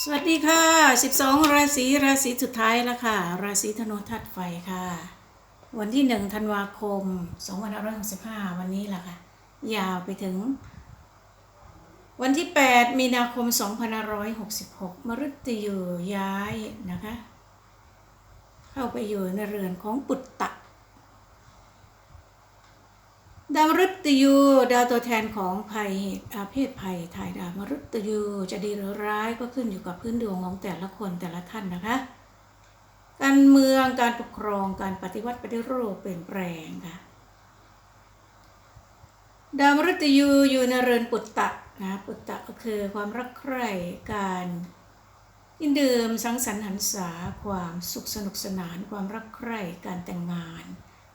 สวัสดีค่ะ 12 ราศีราศีสุดท้ายแล้วค่ะ ราศีธนูทัดไฟค่ะ วันที่ 1 ธันวาคม 2565 วันนี้แหละค่ะ ยาวไปถึง วันที่ 8 มีนาคม 2566 มฤตยูย้ายนะคะ เข้าไปอยู่ในเรือนของปุตตะ ดาวมฤตยูดาวตัวแทนของภัยอาเพศภัยถ่ายดาวมฤตยูจะดีหรือร้ายก็ขึ้นอยู่กับพื้นดวงของแต่ละคนแต่ละท่านนะคะ การเมืองการปกครองการปฏิวัติปฏิรูปเปลี่ยนแปลงค่ะดาวมฤตยูอยู่ในเรือนปุตตะนะปุตตะก็คือความรักใคร่การกินดื่มสังสรรค์หันษาความสุขสนุกสนาน ความรักใคร่การแต่งงาน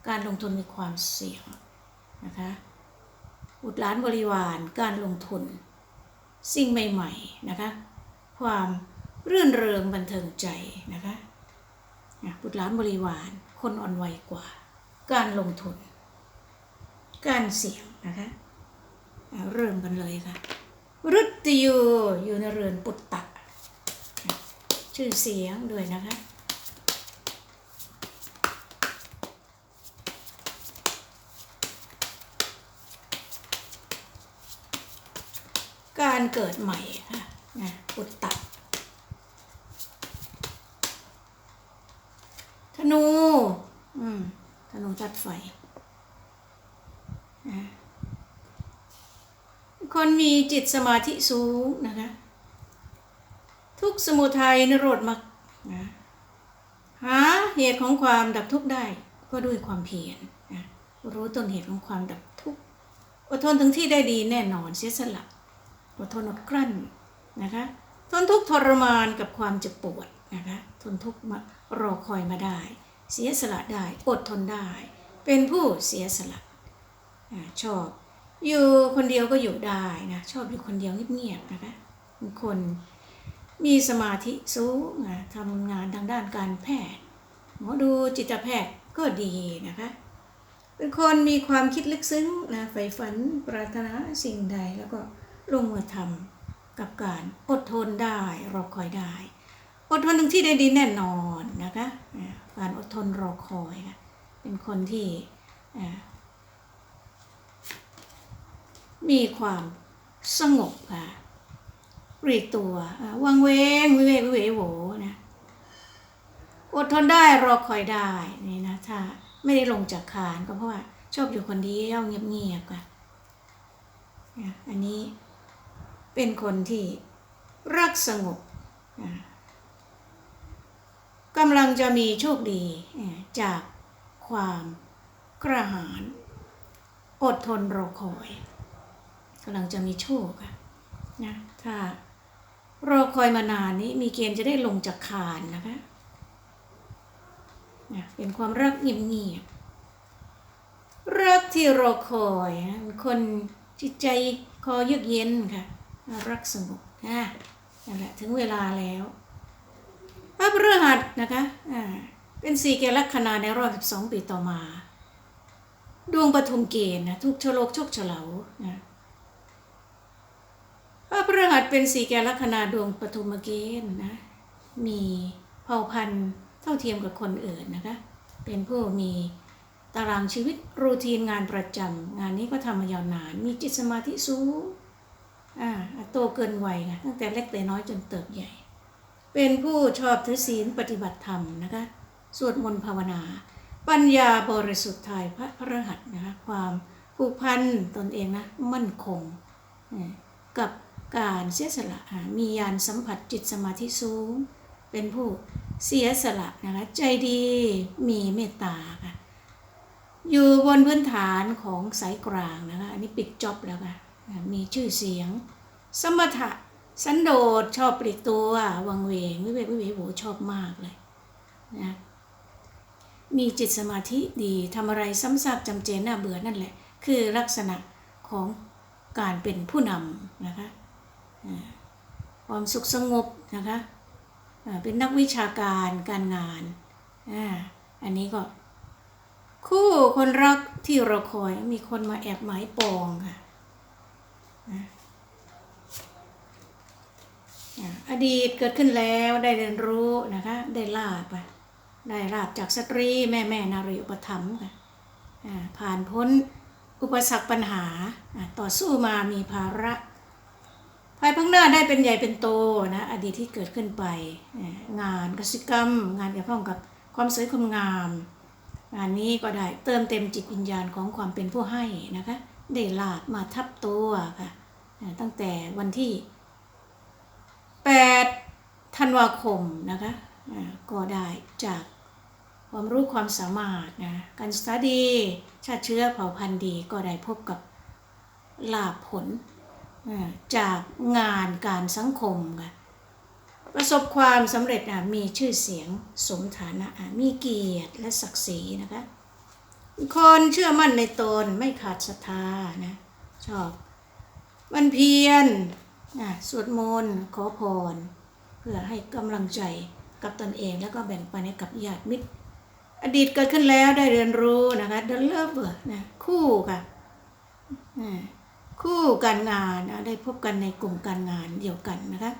การลงทุนมีความเสี่ยง นะคะบุตรหลานบริวารการลงทุน สิ่งใหม่ๆนะคะความรื่นเริงบันเทิงใจนะคะอะบุตรหลานบริวารคนอ่อนไหวกว่า การลงทุน การเสี่ยงนะคะเริ่มกันเลยค่ะรุตติยูอยู่ในเรือนปุตตะ ชื่อเสียงด้วยนะคะ การเกิดใหม่ค่ะนะปุตตะธนู อืมธนูจัดไฟ คนมีจิตสมาธิสูงนะคะ ทุกสมุทัยนโรธมรรคนะหาเหตุของความดับทุกข์ได้ก็ด้วยความเพียรนะรู้ต้นเหตุของความดับทุกข์อดทนถึงที่ได้ดีแน่นอนเสียสละ อดทนอดกลั้นนะคะทนทุกข์ทรมานกับความเจ็บปวดนะคะทนทุกข์มารอคอยมาได้ เสียสละได้อดทนได้ เป็นผู้เสียสละชอบ อยู่คนเดียวก็อยู่ได้นะชอบอยู่คนเดียวเงียบๆนะคะเป็นคนมีสมาธิสูงนะทำงานทางด้านการแพทย์หมอดูจิตแพทย์ก็ดีนะคะเป็นคนมีความคิดลึกซึ้งนะใฝ่ฝันปรารถนาสิ่งใดแล้วก็ ลงมือทำกับการอดทนได้รอคอยได้ อดทนถึงที่ได้ดีแน่นอนนะคะการอดทนรอคอยค่ะเป็นคนที่มีความสงบค่ะปลีกตัววังเวงวิเวกวิเวโวนะอดทนได้รอคอยได้นี่นะถ้าไม่ได้ลงจากคานก็เพราะว่าชอบอยู่คนเดียวเงียบๆค่ะอันนี้ เป็นคนที่รักสงบกำลังจะมีโชคดีจากความกระหายอดทนรอคอยกำลังจะมีโชคนะถ้ารอคอยมานานนี้มีเกณฑ์จะได้ลงจากคานนะคะนะเป็นความรักเงียบๆรักที่รอคอยคนจิตใจคอเยือกเย็นค่ะ รักสงบนะนั่นแหละถึงเวลาแล้วพระพฤหัสนะคะอ่าเป็นสี่แกลัคนาในรอบ12ปีต่อมา ดวงปฐุมเกณฑ์นะทุกชโลกโชคเฉลานะพระพฤหัสเป็นสี่แกลัคนาดวงปฐุมเกณฑ์นะมีเผ่าพันธุ์เท่าเทียมกับคนอื่นนะคะเป็นผู้มีตารางชีวิตรูทีนงานประจำงานนี้ก็ทำมายาวนาน มีจิตสมาธิสูง อ่าโตเกินวัยนะตั้งแต่เล็กแต่น้อยจนเติบใหญ่ เป็นผู้ชอบถือศีลปฏิบัติธรรมนะคะสวดมนต์ภาวนา ปัญญาบริสุทธิ์ไทยพระพระหัสนะคะความผูกพันตนเองนะมั่นคง กับการเสียสละมียานสัมผัสจิตสมาธิสูง เป็นผู้เสียสละนะคะใจดีมีเมตตาค่ะอยู่บนพื้นฐานของสายกลางนะคะอันนี้ปิดจ็อบแล้วค่ะ มีชื่อเสียง สมถะสันโดษชอบปลีกตัววังเวงวิเวกวิเวกโหชอบมากเลยนะมีจิตสมาธิดีทำอะไรซ้ำซากจำเจนน่าเบื่อนั่นแหละ คือลักษณะของการเป็นผู้นำนะคะความสุขสงบนะคะเป็นนักวิชาการการงาน อันนี้ก็ คู่คนรักที่เรอคอยมีคนมาแอบหมายปองค่ะ อดีตเกิดขึ้นแล้วได้เรียนรู้นะคะ ได้ลาบอะได้ลาบจากสตรีแม่แม่นารีอุปถัมภ์ค่ะผ่านพ้นอุปสรรคปัญหาต่อสู้มามีภาระภายภาคหน้าได้เป็นใหญ่เป็นโตนะอดีตที่เกิดขึ้นไป งานกสิกรรม งานเกี่ยวข้องกับความสวยความงาม งานนี้ก็ได้เติมเต็มจิตวิญญาณของความเป็นผู้ให้นะคะ ได้ลาบมาทับตัวค่ะตั้งแต่วันที่ 8 ธันวาคมนะคะก็ได้จากความรู้ความสามารถนะการศึกษาดีชาติเชื้อเผ่าพันธุ์ดีก็ได้พบกับลาผลจากงานการสังคมค่ะประสบความสำเร็จอะมีชื่อเสียงสมฐานะมีเกียรติและศักดิ์ศรีนะคะ คนเชื่อมั่นในตนไม่ขาดศรัทธานะชอบวันเพียรนะสวดมนต์ขอพร เพื่อให้กำลังใจกับตนเองแล้วก็แบ่งปันให้กับญาติมิตร อดีตเกิดขึ้นแล้วได้เรียนรู้นะคะ The Lover นะคู่ค่ะอ่าคู่การงานนะได้พบกันในกลุ่มการงานเดียวกันนะคะ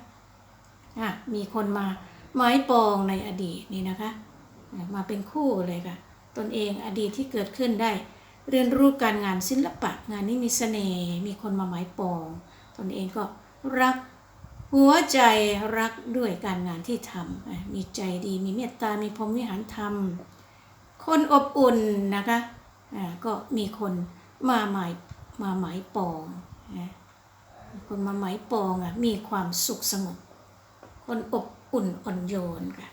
อะมีคนมาไม้ปองในอดีตนี่นะคะอะมาเป็นคู่เลยค่ะ ตนเองอดีตที่เกิดขึ้นได้ เรียนรู้การงานศิลปะ งานนี้มีเสน่ห์มีคนมาหมายปอง ตนเองก็รักหัวใจรักด้วยการงานที่ทำมีใจดีมีเมตตา มีพรหมวิหารธรรม คนอบอุ่นนะคะก็มีคนมาหมายมาหมายปองคนมาหมายปองอะมีความสุขสงบคนอบอุ่นอ่อนโยนค่ะ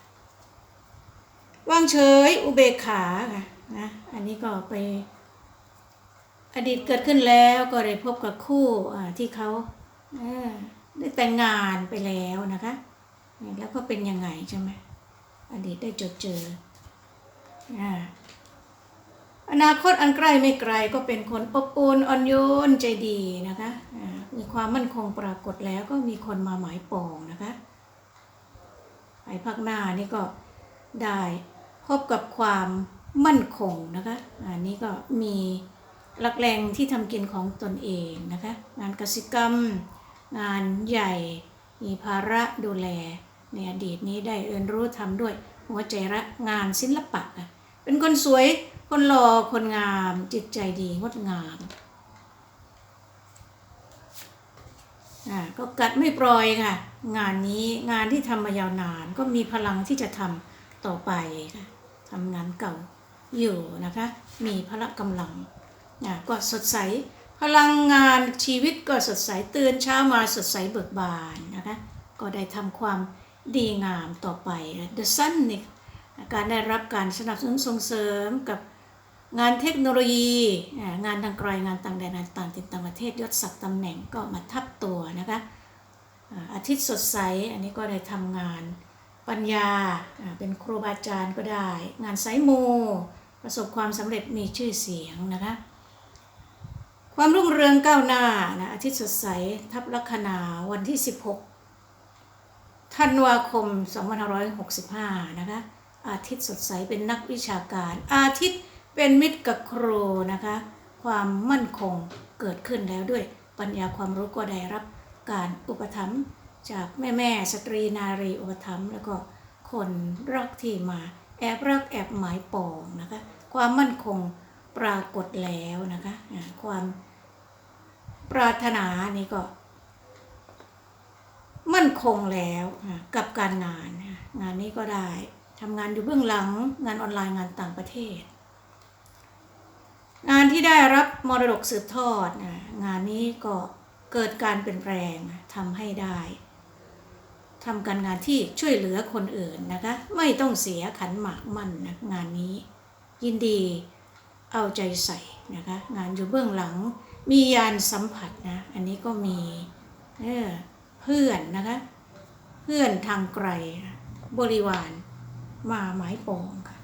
ว่างเฉยอุเบกขาค่ะนะอันนี้ก็ไป อดีตเกิดขึ้นแล้วก็ได้พบกับคู่อ่าที่เขาได้แต่งงานไปแล้วนะคะ แล้วก็เป็นยังไงใช่ไหมอดีตได้จดเจออ่าอนาคตอันใกล้ไม่ไกลก็เป็นคนอบอุ่นอ่อนโยนใจดีนะคะมีความมั่นคงปรากฏแล้วก็มีคนมาหมายปองนะคะไปภาคหน้านี่ก็ได้ พบกับความมั่นคงนะคะอันนี้ก็มีหลักแหล่งที่ทำกินของตนเองนะคะงานกสิกรรม งานใหญ่มีภาระดูแล ในอดีตนี้ได้เรียนรู้ทำด้วยหัวใจรักงานศิลปะค่ะเป็นคนสวยคนหล่อคนงามจิตใจดีงดงามอ่าก็กัดไม่ปล่อยค่ะ งานนี้งานที่ทำมายาวนานก็มีพลังที่จะทำต่อไปค่ะ ทำงานเก่าอยู่นะคะ มีพละกำลังอ่าก็สดใส พลังงานชีวิตก็สดใสตื่นเช้ามาสดใสเบิกบานนะคะ ก็ได้ทำความดีงามต่อไป The Sun นี่การได้รับการสนับสนุนส่งเสริมกับงานเทคโนโลยี งานทางไกลงานต่างแดนงานต่างถิ่นต่างประเทศยศศักดิ์ตำแหน่งก็มาทับตัวนะคะอาทิตย์สดใสอันนี้ก็ได้ทำงาน ปัญญาเป็นครูบาอาจารย์ก็ได้ งานสายมูประสบความสำเร็จมีชื่อเสียงนะคะ ความรุ่งเรืองก้าวหน้านะอาทิตย์สดใสทับลัคนาวันที่ 16ธันวาคม 2565 นะคะ อาทิตย์สดใสเป็นนักวิชาการ อาทิตย์เป็นมิตรกับครูนะคะ ความมั่นคงเกิดขึ้นแล้วด้วยปัญญาความรู้ก็ได้รับการอุปถัมภ์ จากแม่แม่สตรีนารีอุปถัมภ์แล้วก็คนรักที่มา แอบรักแอบหมายปองนะคะความมั่นคงปรากฏแล้วนะคะความปรารถนานี่ก็ มั่นคงแล้วกับการงาน งานนี้ก็ได้ทำงานอยู่เบื้องหลังงานออนไลน์งานต่างประเทศ งานที่ได้รับมรดกสืบทอดงานนี้ก็เกิดการเปลี่ยนแปลงทำให้ได้ ทำการงานที่ช่วยเหลือคนอื่นนะคะ ไม่ต้องเสียขันหมากมั่นนะงานนี้ ยินดีเอาใจใส่นะคะ งานอยู่เบื้องหลัง มียานสัมผัสนะ อันนี้ก็มีเออเพื่อนนะคะ เพื่อนทางไกล บริวารมาหมายปองค่ะ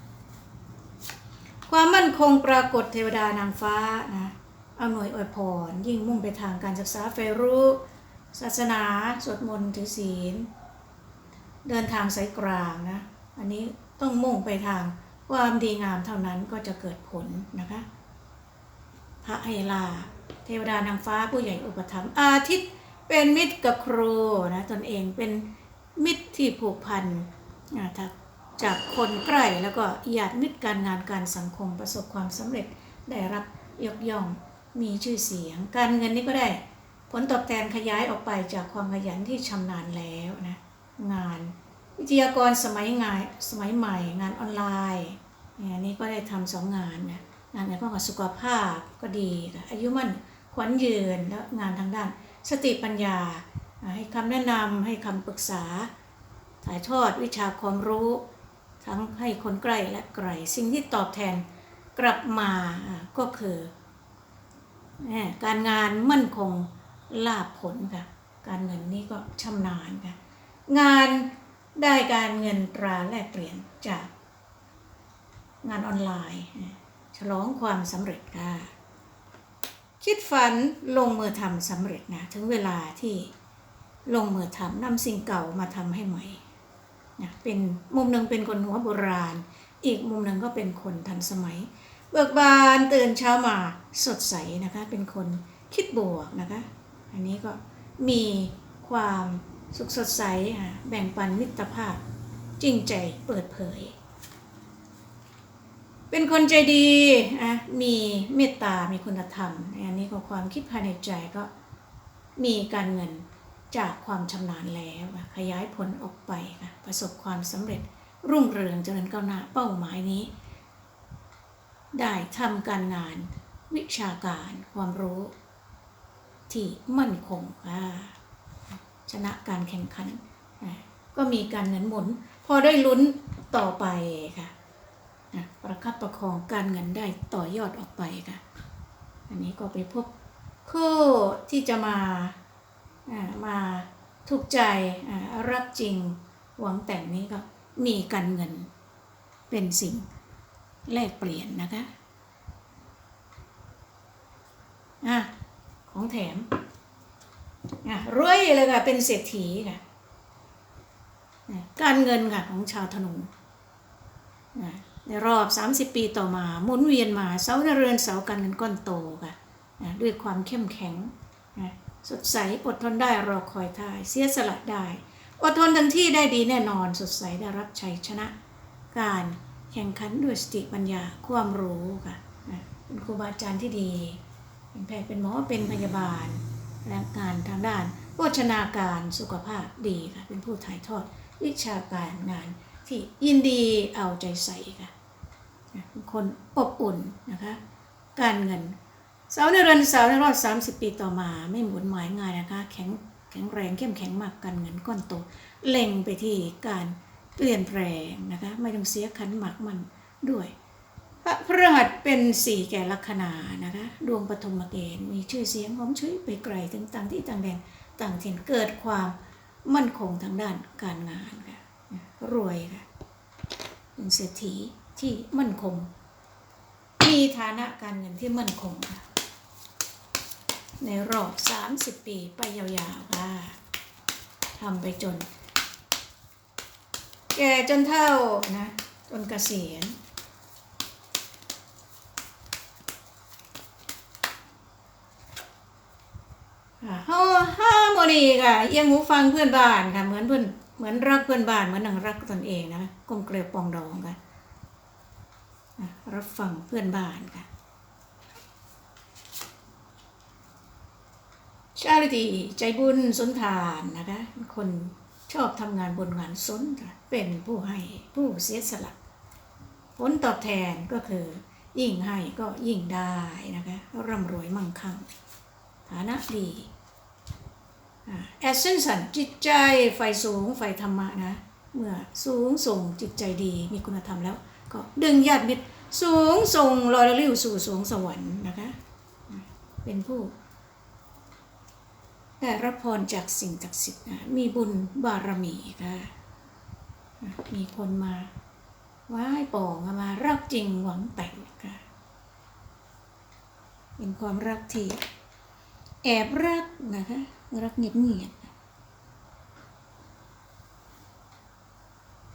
ความมั่นคงปรากฏเทวดานางฟ้านะเอาหน่วยอวยพร ยิ่งมุ่งไปทางการศึกษาเฟรุศาสนา สวดมนต์ถือศีล เดินทางสายกลางนะ อันนี้ต้องมุ่งไปทางความดีงามเท่านั้นก็จะเกิดผลนะคะ พระไฮลา เทวดานางฟ้าผู้ใหญ่อุปถัมภ์อาทิตย์เป็นมิตรกับครูนะตนเองเป็นมิตรที่ผูกพันอ่าถ้าจากคนใกล้แล้วก็ญาติมิตรการงานการสังคมประสบความสำเร็จได้รับยกย่องมีชื่อเสียง การเงินนี่ก็ได้ ผลตอบแทนขยายออกไปจากความขยันที่ชำนาญแล้วนะ งาน วิทยากรสมัยงานสมัยใหม่ งานออนไลน์เนี่ยอันนี้ก็ได้ทำสองงานนะงานเกี่ยวข้องกับสุขภาพก็ดีค่ะอายุมั่นขวัญยืนแล้วงานทางด้าน สติปัญญา ให้คำแนะนำให้คำปรึกษา ถ่ายทอดวิชาความรู้ ทั้งให้คนใกล้และไกล สิ่งที่ตอบแทนกลับมาก็คือแหม่การงานมั่นคงลาภผลค่ะ การเงินนี่ก็ชำนาญค่ะ งานได้การเงินตราแลกเปลี่ยนจากงานออนไลน์ ฉลองความสำเร็จค่ะคิดฝันลงมือทำสำเร็จนะถึงเวลาที่ลงมือทำนำสิ่งเก่ามาทำให้ใหม่นะเป็นมุมหนึ่งเป็นคนหัวโบราณ อีกมุมหนึ่งก็เป็นคนทันสมัย เบิกบานตื่นเช้ามาสดใสนะคะ เป็นคนคิดบวกนะคะ อันนี้ก็มีความ สุขสดใสอะแบ่งปันมิตรภาพ จริงใจเปิดเผย เป็นคนใจดีอะมีเมตตา มีคุณธรรมอันนี้ก็ความคิดภายในใจก็มีการเงินจากความชำนาญแล้วขยายผลออกไปค่ะประสบความสำเร็จรุ่งเรืองเจริญก้าวหน้าเป้าหมายนี้ ได้ทำการงานวิชาการความรู้ที่มั่นคงค่ะ ชนะการแข่งขัน ก็มีการเงินหมุน พอได้ลุ้นต่อไปค่ะประคับประคองการเงินได้ต่อยอดออกไปค่ะ อันนี้ก็ไปพบคู่ที่จะมามาถูกใจรักจริงหวังแต่งนี้ก็มีการเงินเป็นสิ่งแลกเปลี่ยนนะคะอะของแถม อะรวยเลยค่ะเป็นเศรษฐีค่ะการเงินค่ะของชาวธนูนะในรอบ 30 ปีต่อมาหมุนเวียนมาเสาในเรือนเสาการเงินก้อนโตค่ะนะด้วยความเข้มแข็งนะสดใสอดทนได้รอคอยท่ายเสียสละได้ อดทนทั้งที่ได้ดีแน่นอนสดใสได้รับชัยชนะ การแข่งขันด้วยสติปัญญาความรู้ค่ะนะเป็นครูบาอาจารย์ที่ดี เป็นแพทย์เป็นหมอเป็นพยาบาล และงานทางด้านโภชนาการสุขภาพดีค่ะเป็นผู้ถ่ายทอดวิชาการงานที่ยินดีเอาใจใส่ค่ะเป็นคนอบอุ่นนะคะการเงินสาวในเรือนสาวในรอบ 30 ปีต่อมาไม่หมุนหมายงายนะคะแข็งแข็งแรงเข้มแข็งมากการเงินก้อนโตเล็งไปที่การเปลี่ยนแปลงนะคะไม่ต้องเสียขันหมักมันด้วย พระพฤหัสเป็นสี่แก่ลัคนานะคะดวงปฐมเกณฑ์มีชื่อเสียงหอมชุยไปไกลถึงต่างที่ต่างแดนต่างถิ่นเกิดความมั่นคงทางด้านการงานค่ะรวยค่ะเป็นเศรษฐีที่มั่นคง มีฐานะการเงินที่มั่นคงค่ะในรอบ 30 ปีไปยาวๆค่ะทำไปจน แก่จนเท่านะจนเกษียณ ค่ะฮาฮาโมนีค่ะเอียงหูฟังเพื่อนบ้านค่ะเหมือนเพื่อนเหมือนรักเพื่อนบ้านเหมือนหนังรักตนเองนะกลมเกลียวปองดองค่ะรับฟังเพื่อนบ้านค่ะ ชาริตีใจบุญสนทานนะคะ คนชอบทำงานบนงานสนค่ะเป็นผู้ให้ผู้เสียสละผลตอบแทนก็คือ ยิ่งให้ก็ยิ่งได้นะคะร่ำรวยมั่งคั่ง ฐานะดีแอสเซนสันจิตใจไฟสูงไฟธรรมะนะ เมื่อสูงส่งจิตใจดีมีคุณธรรมแล้ว ก็ดึงญาติมิตรสูงส่งลอยละลิ้วสู่สวงสวรรค์นะคะ เป็นผู้ได้รับพรจากสิ่งศักดิ์สิทธิ์นะมีบุญบารมีค่ะมีคนมาไหว้ปองมารักจริงหวังแต่งค่ะเป็นความรักที่ แอบรักนะคะ รักเงียบๆ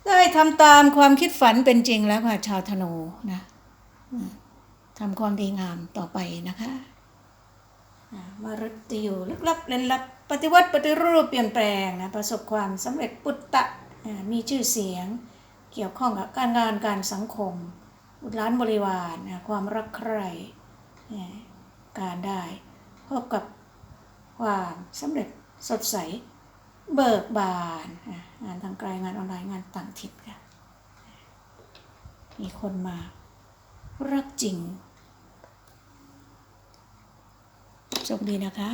ได้ทำตามความคิดฝันเป็นจริงแล้วค่ะ ชาวธนูนะทำความดีงามต่อไปนะคะอ่ารุติอยู่ลึกลับเล่นลับ ปฏิวัติปฏิรูปเปลี่ยนแปลงนะประสบความสำเร็จปุตตะมีชื่อเสียง เกี่ยวข้องกับการงานการสังคมบุตรหลานบริวารความรักใคร่การได้พบกับ ความสำเร็จสดใส เบิกบานงานทางไกลงานออนไลน์งานต่างถิ่นค่ะ มีคนมารักจริงโชคดีนะคะ